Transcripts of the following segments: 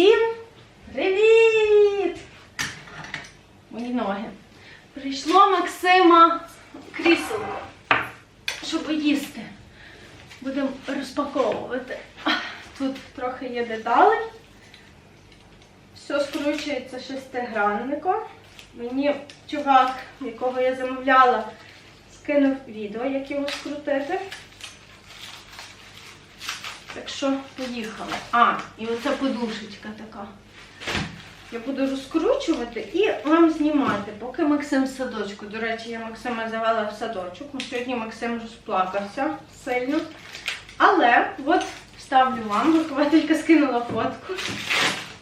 Всім привіт! Мої ноги. Прийшло Максима крісело, щоб їсти. Будемо розпаковувати. Тут трохи є деталей. Все скручується шестигранником. Мені чувак, якого я замовляла, скинув відео, як його скрутити. Так що поїхали. А, і оця подушечка така. Я буду розкручувати і вам знімати, поки Максим в садочку. До речі, я Максима завела в садочок. Ну, сьогодні Максим розплакався сильно. Але от ставлю вам, вихователька скинула фотку,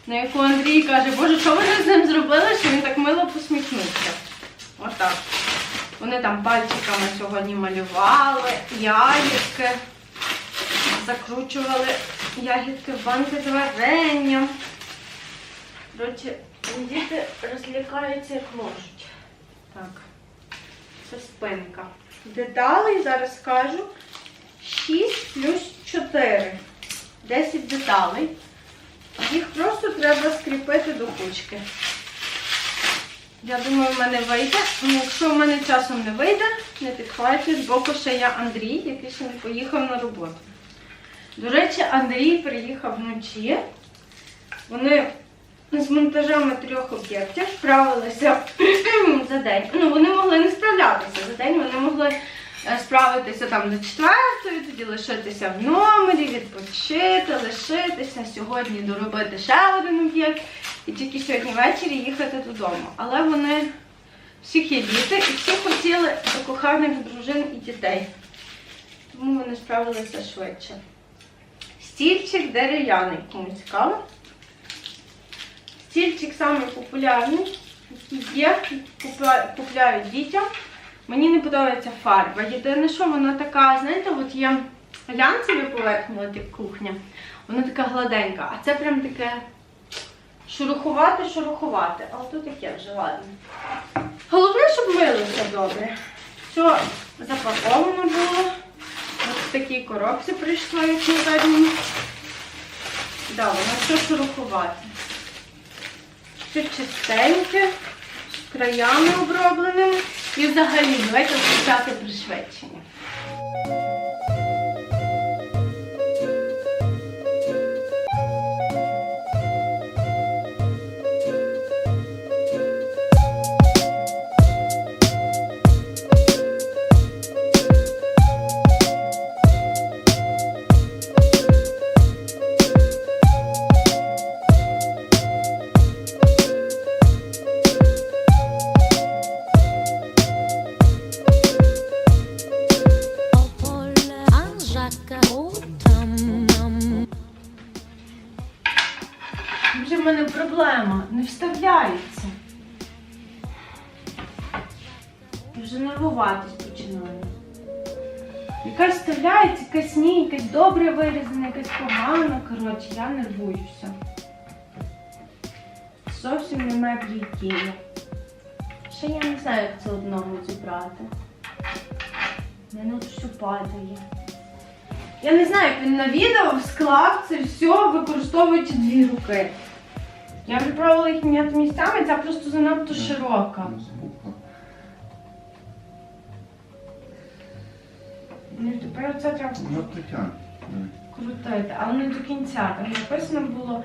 на яку Андрій каже, Боже, що вони з ним зробили, що він так мило посміхнувся. Отак. Вони там пальчиками сьогодні малювали, ягідки закручували ягідки в банки з варенням. Коротше, діти розлікаються як можуть. Так, це спинка. Деталей зараз скажу 6 плюс 4. 10 деталей. Їх просто треба скріпити до кучки. Я думаю, в мене вийде. Якщо в мене часом не вийде, не підхвачує, збоку ще є Андрій, який ще не поїхав на роботу. До речі, Андрій приїхав вночі. Вони з монтажами трьох об'єктів справилися за день. Ну, вони могли не справлятися за день, вони могли е, справитися там до четвертої, тоді лишитися в номері, відпочити, лишитися, сьогодні доробити ще один об'єкт і тільки сьогодні ввечері їхати додому. Але вони всіх є діти і всі хотіли коханих дружин і дітей. Тому вони справилися швидше. Стільчик дерев'яний, кому цікаво. Стільчик самий який є, купляють дітям. Мені не подобається фарба. Єдине, що вона така, знаєте, от є глянцеві поверхні, от як кухня. Вона така гладенька, а це прям таке шурухувати, шурухувати. А тут яке вже ладно. Головне, щоб милося добре. Все запаковано було. Ось в такій коробці прийшло, як на задньому. Все шурухувати. Все чистеньке, краями обробленими. І взагалі, давайте почати пришвидшення. Проблема, не вставляється. І Вже нервуватись починаю. Якась вставляється, якась ні, якась добре вирізана, якась погана. Коротше, я нервуюся. Зовсім не меблі Ще я не знаю, як це одного зібрати. Мене от все падає. Я не знаю, як він на відео склав це все, використовуючи дві руки. Я вже пробувала їх міняти місцями, ця просто занадто широка. Ну і тепер це треба Ну, крутити, але не до кінця. Там написано було.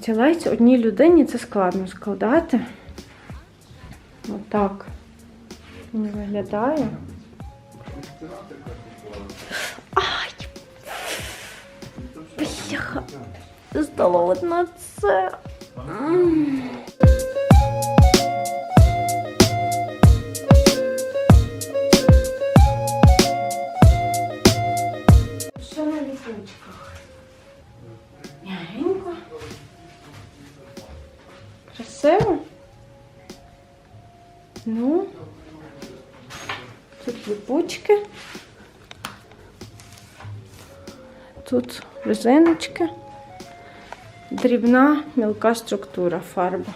Стілець. Одній людині це складно складати. Отак він виглядає. Ай! Бляха. От на це. Красиво. Ну. Тут липучки. Тут резиночки. Дрібна мілка структура фарба.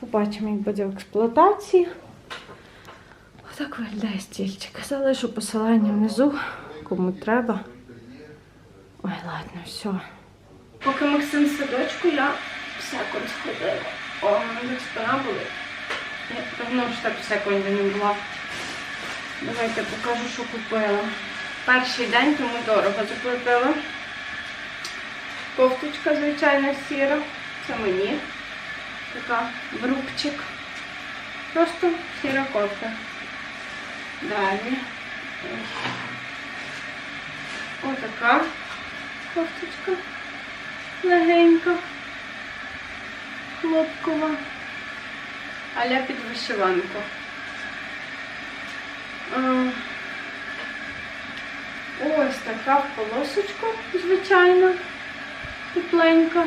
Побачимо, як буде в експлуатації. Отак виглядає стільчик. Залишу посилання внизу, кому треба. Ой, ладно, все. Поки Максим садочку, я секунд сходила. О, мене спина болить. Я давно ж так секунді не була. Давайте покажу, що купила. Перший день тому дорого заплатила. Кофточка, звичайно, сіра. Це мені. Така брубчик. Просто сіра кофта. Далі. Отака кофточка. Легенька. Хлопкова. Аля під вишиванку. Ось така в полосочку, звичайно, тепленька.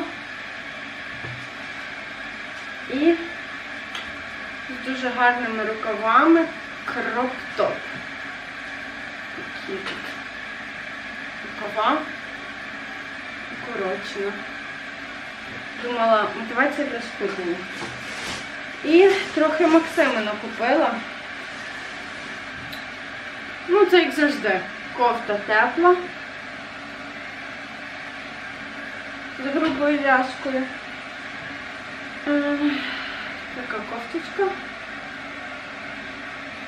І з дуже гарними рукавами кроп-топ. Такі тут рукава укорочена. Думала, мотивація для схуднення. І трохи Максимина купила. Ну, це як завжди. Кофта тепла. З грубою в'язкою. Е, Така кофточка.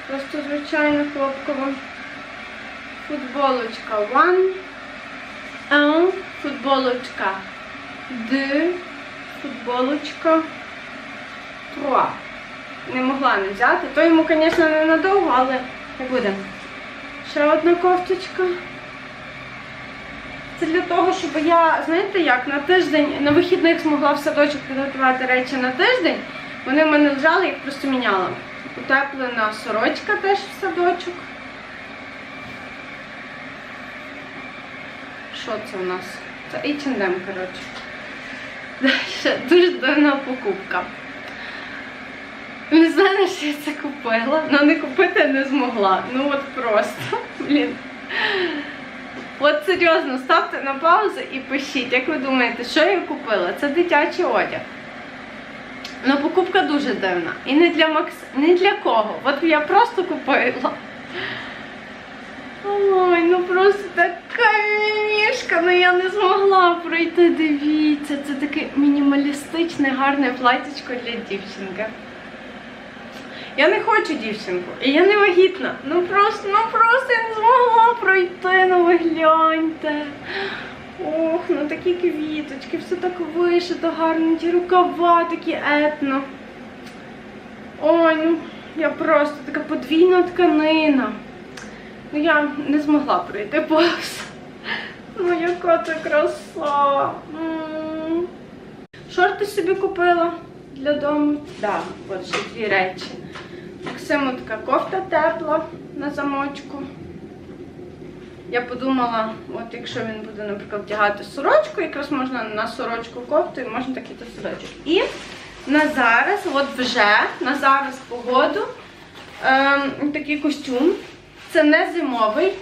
Просто звичайна хлопкова. Футболочка one. Футболочка deux. Футболочка trois. Не могла не взяти. То йому, звісно, не надовго, але не буде. Ще одна кофточка. Це для того, щоб я, знаєте як, на тиждень, на вихідних змогла в садочок підготувати речі на тиждень. Вони в мене лежали, їх просто міняла. Утеплена сорочка теж в садочок. Що це у нас? Це H&M, коротше. Дуже дивна покупка. Не знаю, що я це купила, але не купити не змогла. Ну от просто, блін. От серйозно, ставте на паузу і пишіть, як ви думаєте, що я купила? Це дитячий одяг. Ну, покупка дуже дивна. І не для Макс... не для кого. От я просто купила. Ой, ну просто така мішка, ну я не змогла пройти. Дивіться, це таке мінімалістичне, гарне платічко для дівчинки. Я не хочу дівчинку, і я не вагітна. Ну просто, ну просто я не змогла пройти, ну ви гляньте. Ох, ну такі квіточки, все так вишито, гарно, ті рукава, такі етно. Ой, ну я просто така подвійна тканина. Ну я не змогла пройти повз. Ну яка це краса. Шорти собі купила для дому. Так, от ще дві речі. Максиму така кофта тепла на замочку. Я подумала, от якщо він буде, наприклад, вдягати сорочку, якраз можна на сорочку кофту і можна такий то сорочок. І на зараз, от вже на зараз погоду, ем, такий костюм. Це не зимовий.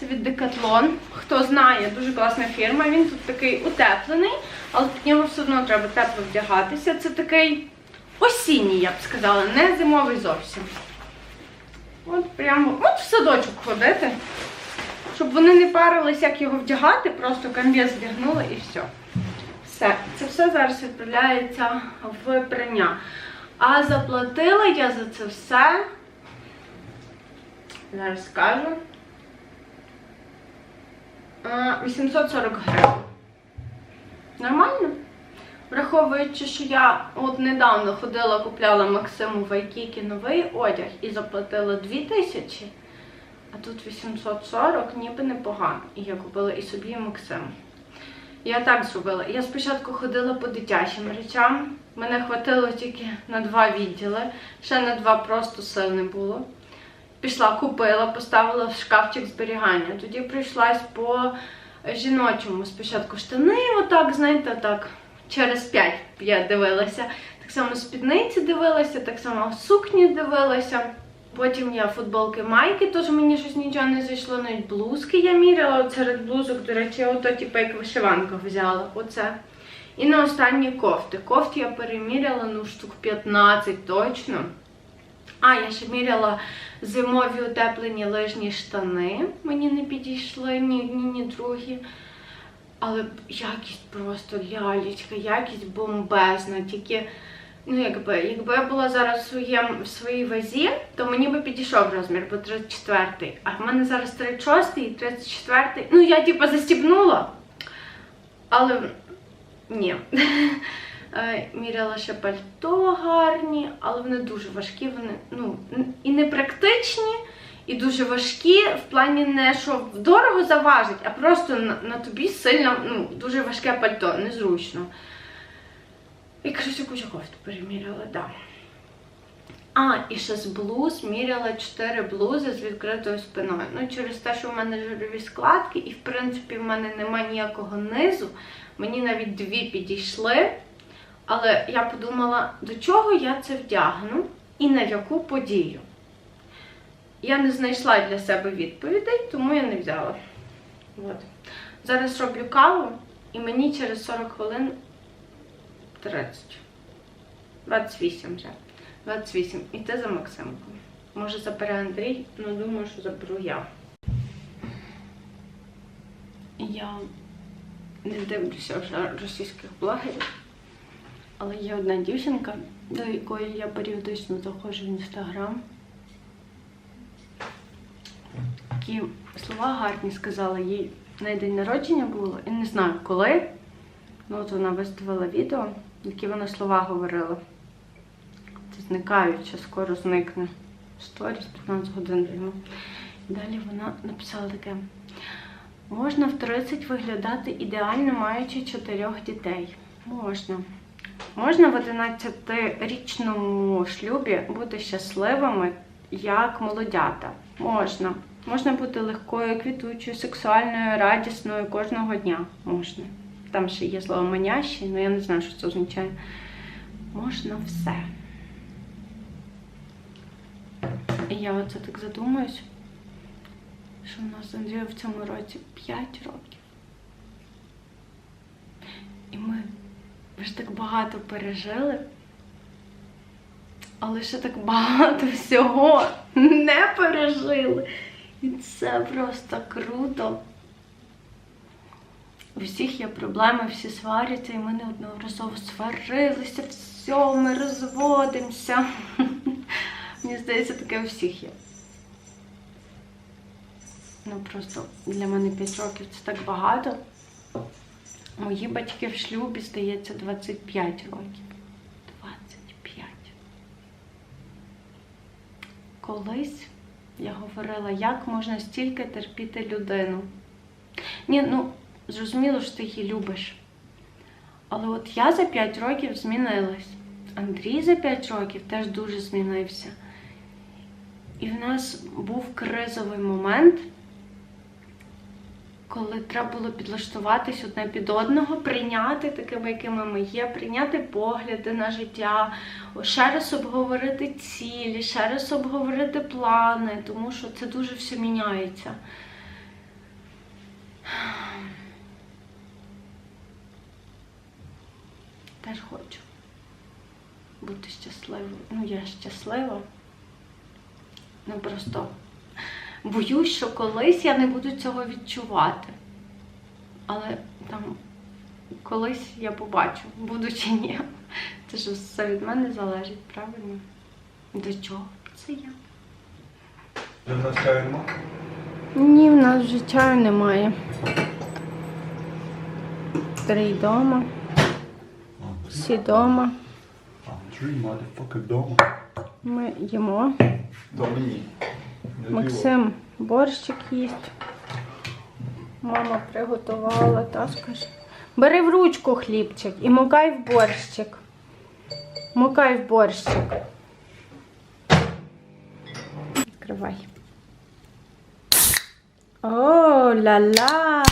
Це від Decathlon. Хто знає, дуже класна фірма. Він тут такий утеплений, але під нього все одно треба тепло вдягатися. Це такий осінній, я б сказала, не зимовий зовсім. От прямо, от в садочок ходити, щоб вони не парились, як його вдягати, просто камбіз вдягнули і все. Все, це все зараз відправляється в прання. А заплатила я за це все. Зараз скажу. А, 840 гривень. Нормально? Враховуючи, що я от недавно ходила, купляла Максиму в Айкікі новий одяг і заплатила 2000, а тут 840, ніби непогано. І я купила і собі, і Максиму. Я так зробила. Я спочатку ходила по дитячим речам. Мене хватило тільки на два відділи, ще на два просто сил не було. Пішла, купила, поставила в шкафчик зберігання. Тоді прийшлась по жіночому. Спочатку штани, отак, знаєте, так, через п'ять я дивилася. Так само спідниці дивилася, так само сукні дивилася. Потім я футболки майки, теж мені щось нічого не зайшло. Навіть блузки я міряла. Серед блузок, до речі, ото типу як вишиванка взяла. Оце. І на останні кофти. Кофти я переміряла ну штук 15 точно. А, я ще міряла зимові утеплені лижні штани. Мені не підійшли ні одні, ні другі. Але якість просто лялечка, якість бомбезна. Тільки, ну якби, якби я була зараз в, своєм, в своїй вазі, то мені би підійшов розмір, бо 34-й. А в мене зараз 36 і 34-й. Ну, я типу застібнула. Але ні. Е, Міряла ще пальто гарні, але вони дуже важкі, вони ну, і непрактичні, і дуже важкі в плані не що дорого заважить, а просто на, на тобі сильно ну, дуже важке пальто, незручно. І кажуть, кучу кофту переміряла, так. Да. А, і ще з блуз міряла 4 блузи з відкритою спиною. Ну, через те, що в мене жирові складки, і в принципі в мене немає ніякого низу. Мені навіть дві підійшли. Але я подумала, до чого я це вдягну і на яку подію. Я не знайшла для себе відповідей, тому я не взяла. От. Зараз роблю каву, і мені через 40 хвилин 30. 28 вже. 28. І ти за Максимком. Може забере Андрій, але думаю, що заберу я. Я не дивлюся вже російських блогерів. Але є одна дівчинка, до якої я періодично заходжу в інстаграм. Такі слова гарні сказала їй на день народження було, і не знаю коли. Ну от вона виставила відео, які вона слова говорила. Це зникаюче, скоро зникне. Сторіс 15 годин йому. Далі вона написала таке. Можна в 30 виглядати ідеально маючи чотирьох дітей. Можна. Можна в 11-річному шлюбі бути щасливими як молодята. Можна. Можна бути легкою, квітучою, сексуальною, радісною кожного дня. Можна. Там ще є слово манящий, але я не знаю, що це означає. Можна все. І я оце так задумаюсь, що в нас з Андрієм в цьому році 5 років. І ми ви ж так багато пережили, але ще так багато всього не пережили. І це просто круто. У всіх є проблеми, всі сваряться, і ми неодноразово сварилися, все, ми розводимося. Мені здається, таке у всіх є. Ну просто для мене 5 років це так багато. Мої батьки в шлюбі, здається, 25 років. 25. Колись я говорила, як можна стільки терпіти людину. Ні, ну, зрозуміло, що ти її любиш. Але от я за 5 років змінилась. Андрій за 5 років теж дуже змінився. І в нас був кризовий момент коли треба було підлаштуватись одне під одного, прийняти такими, якими ми є, прийняти погляди на життя, ще раз обговорити цілі, ще раз обговорити плани, тому що це дуже все міняється. Теж хочу бути щасливою. Ну, я щаслива. Ну просто боюсь, що колись я не буду цього відчувати. Але там колись я побачу, буду чи ні. Це ж все від мене залежить, правильно? До чого це я? В нас чаю нема? Ні, в нас вже чаю немає. Три вдома. Всі вдома. Андрій, motherfucker, вдома. Ми їмо. Дома ні. Максим борщик їсть. Мама приготувала, та. Бери в ручку хлібчик і мукай в борщик. Мукай в борщик. Відкривай. О, ля-ля!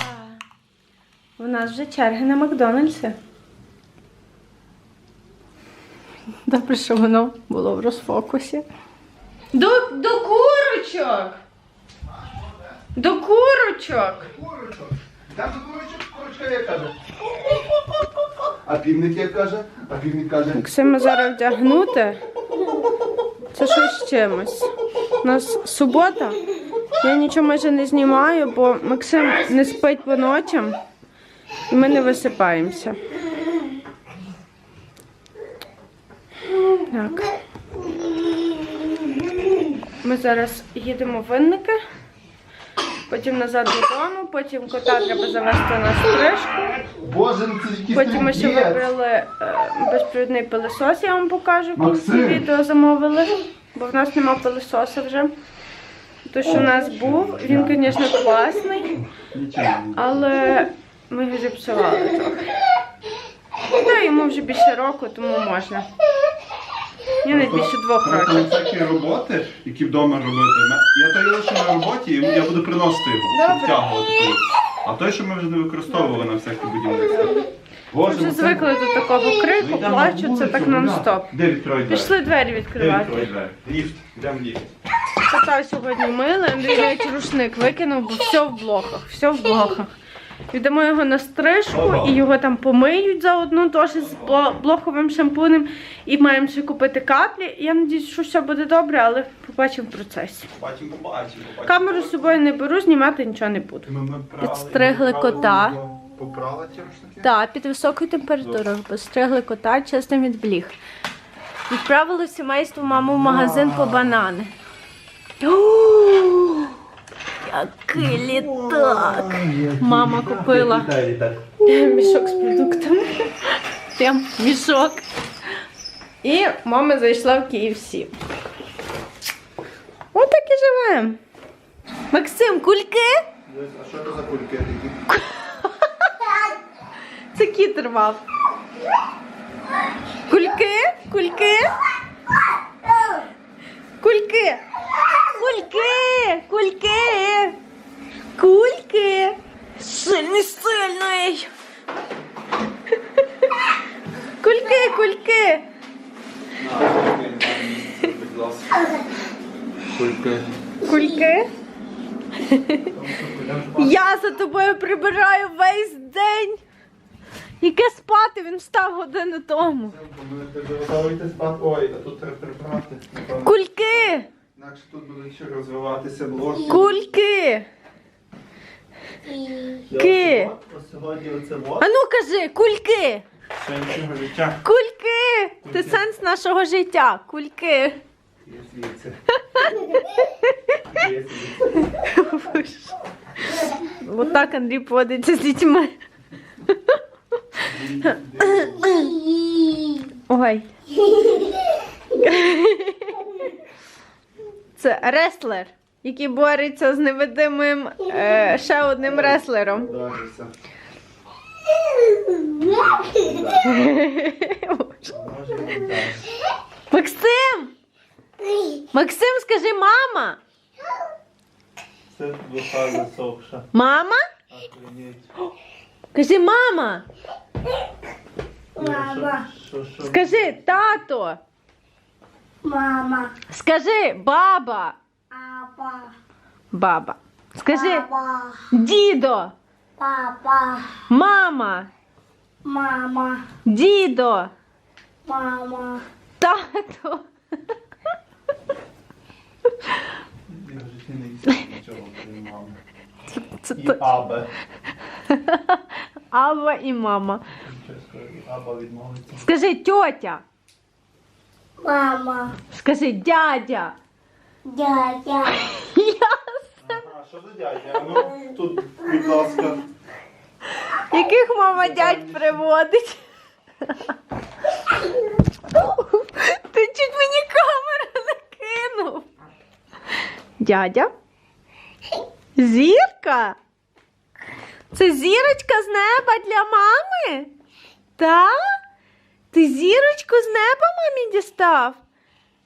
У нас вже черги на Макдональдсі. Добре, що воно було в розфокусі. До, до курочок! До курочок! Там тут курочок, курочка як каже. А півник як каже? А півник каже. Максима зараз вдягнути. Це щось з чимось. У нас субота. Я нічого майже не знімаю, бо Максим не спить по ночам. І ми не висипаємося. Ми зараз їдемо в винники, потім назад додому, потім кота треба завести на стрижку. Ну Потім ми ще вибрали е, безпровідний пилосос, я вам покажу. кінці відео замовили, бо в нас нема пилососа вже. Той, що в нас був, він, звісно, класний, але ми його зіпсували трохи. Ну, йому вже більше року, тому можна. Я навіть більше двох років. всякі роботи, які вдома робити. Я той лише на роботі, і я буду приносити його, щоб втягувати. той. А той, що ми вже не використовували на всяке будівництво. Ми вже звикли до такого крику, плачу, це так нон-стоп. Де відкрой двері? Пішли двері відкривати. Ліфт, йдемо в ліфт. Кота сьогодні мили, Андрій навіть рушник викинув, бо все в блохах, все в блохах. Віддамо його на стрижку і його там помиють заодно теж з блоховим шампунем. І маємо ще купити каплі. Я сподіваюся, що все буде добре, але побачимо в процесі. Побачимо, побачимо. побачимо. Камеру з собою не беру, знімати нічого не буду. Ми- ми прали- Підстригли ми кота. Попрала ті рушники? Так, під високою температурою постригли кота, чистим від бліг. Відправили сімейство маму в магазин по банани. О, Який літак! Мама купила мішок з продуктами. Прям мішок. І мама зайшла в KFC. Отак і живемо. Максим, кульки? А що це за кульки такі? Це кіт рвав. Кульки? Кульки? Кульки? Кульки? Кульки? Кульки? Сильний сильний. Кульки, кульки. Кульки. Кульки? Я за тобою прибираю весь день. Яке спати він встав годину тому. Кульки! Інакше тут будуть ще розвиватися блоки. Кульки! Ки! Ось Сьогодні оце вот. А ну кажи, кульки! Сенсього життя. Кульки! Ти сенс нашого життя. Кульки. Є звідси. Є звідси. Отак Андрій поводиться з дітьми. Ой. Це реслер, який бореться з невидимим е, ще одним реслером. Максим! Максим, скажи мама! Це душа засохша. Мама? Охренеть. Кажи мама! Мама. Скажи тато! Мама, Скажи баба! папа, Баба. Скажи папа, дідо! папа, Мама! мама, Дідо! мама, Тато! Я в житті не їсть нічого, крім мами. Це І то- абе. Ава і мама. Чесно, і аба відмовиться. Скажи тьотя! Мама. Скажи дядя. Дядя. Ага, що за дядя? Ну, тут, будь ласка. Яких мама дядь приводить? Ти чуть мені камеру не кинув. Дядя. Зірка? Це зірочка з неба для мами? Так? Ти зірочку з неба мамі дістав?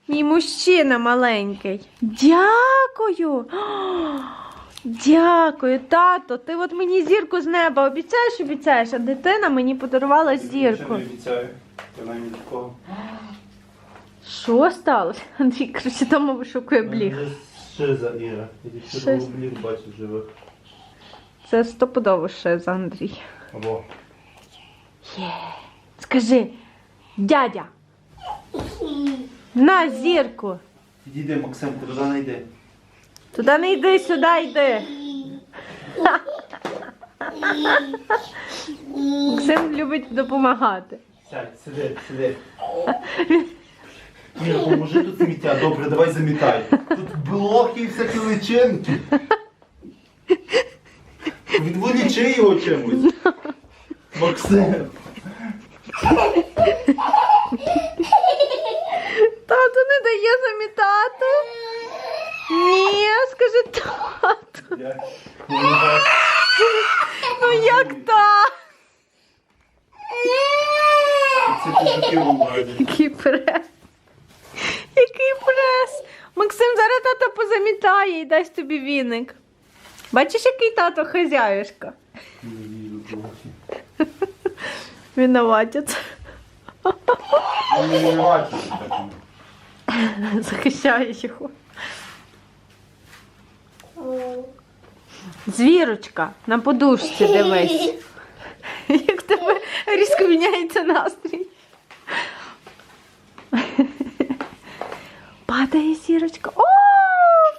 Мій мужчина маленький. Дякую. О, Дякую, тато. Ти от мені зірку з неба обіцяєш, обіцяєш, а дитина мені подарувала зірку. обіцяю. Принаймні такого. Що сталося? Андрій, коротше, дома вишукує бліг. Шиза, Іра. Я Шиза. тільки бліг бачу живих. Це стопудово шиза, Андрій. Або. Є. Скажи, дядя. На зірку. Підійди, Максим, ти туди не йди. Туди не йди, сюди йди. Максим любить допомагати. Сядь, сиди, сиди. Іра, поможи тут сміття. Добре, давай замітай. Тут блохи і всякі личинки. Відволічи його чимось. Максим. Тато не дає замітати. Ні, скажи тату. Ну як так? Який прес. Який прес. Максим зараз тато позамітає і дасть тобі віник. Бачиш, який тато хазяюшка? Так. Захищає його. Звірочка, на подушці дивись. Як тебе різко міняється настрій. Падає сірочка. О,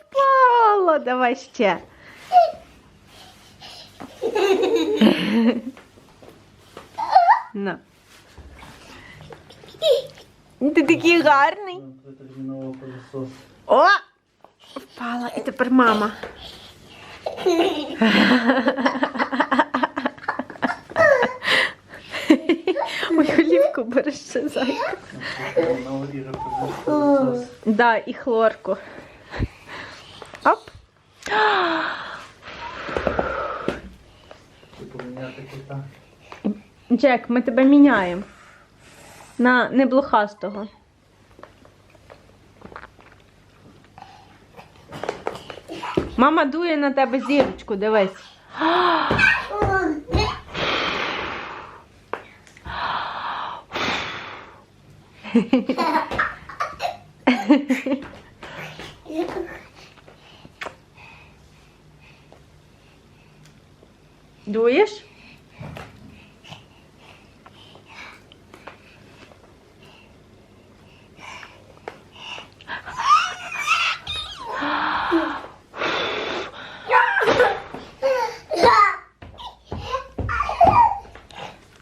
впала! Давай ще. На. Ти такий гарний. О! Впала. І тепер мама. Ой, олівку береш ще зайка. Да, і хлорку. Оп. Джек, ми тебе міняємо. На неблохастого. Мама дує на тебе зірочку, дивись. Дуєш?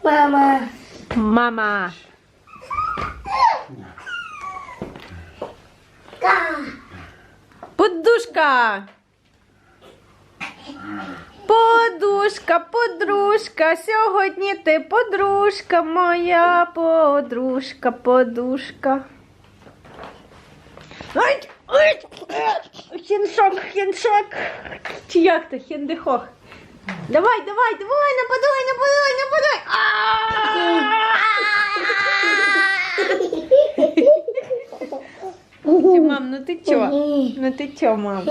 Мама. Мама. Подушка. Подушка, подружка, сьогодні ти подружка, моя подружка, подушка. Ай, е, хіншок, хіншок. Чи як то, хіндихох? Давай, давай, давай, нападай, нападай, нападай. Ти, мам, ну ти чо? Ну ти чо, мам?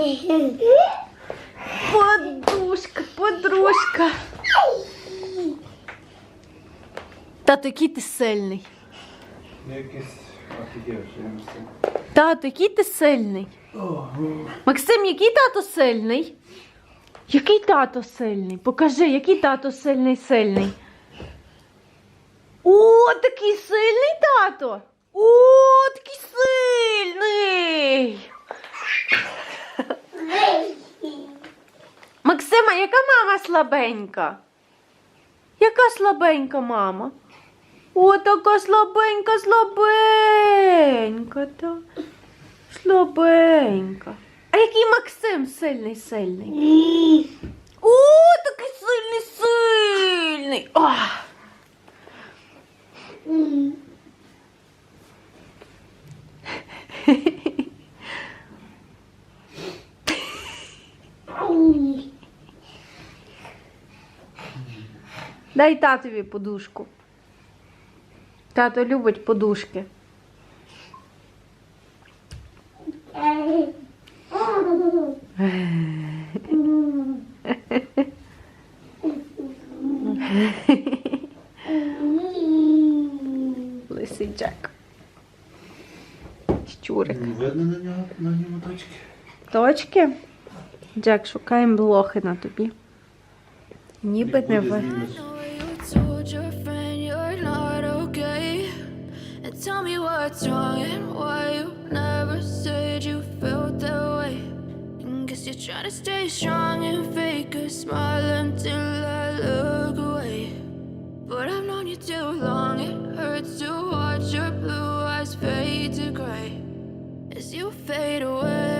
Подушка, подружка. Тато, який ти сильний. Якийсь офігевший Тато, який ти сильний. Максим, який тато сильний? Який тато сильний? Покажи, який тато сильний сильний. О, такий сильний тато. О, такий сильний. Максима, яка мама слабенька? Яка слабенька мама? О, така слабенька, слабенька. Та. Слабенька. А який Максим сильний, сильний? О, такий сильний, сильний. О! Дай татові подушку. Тато любить подушки. Лисичак. Щурик. Видно на нього на ньому точки. Точки? Джек, шукаємо блохи на тобі. Ніби не ви. tell me what's wrong and why you never said you felt that way. Guess you're trying to stay strong and fake a smile until I look away. But I've known you too long, it hurts to watch your fade away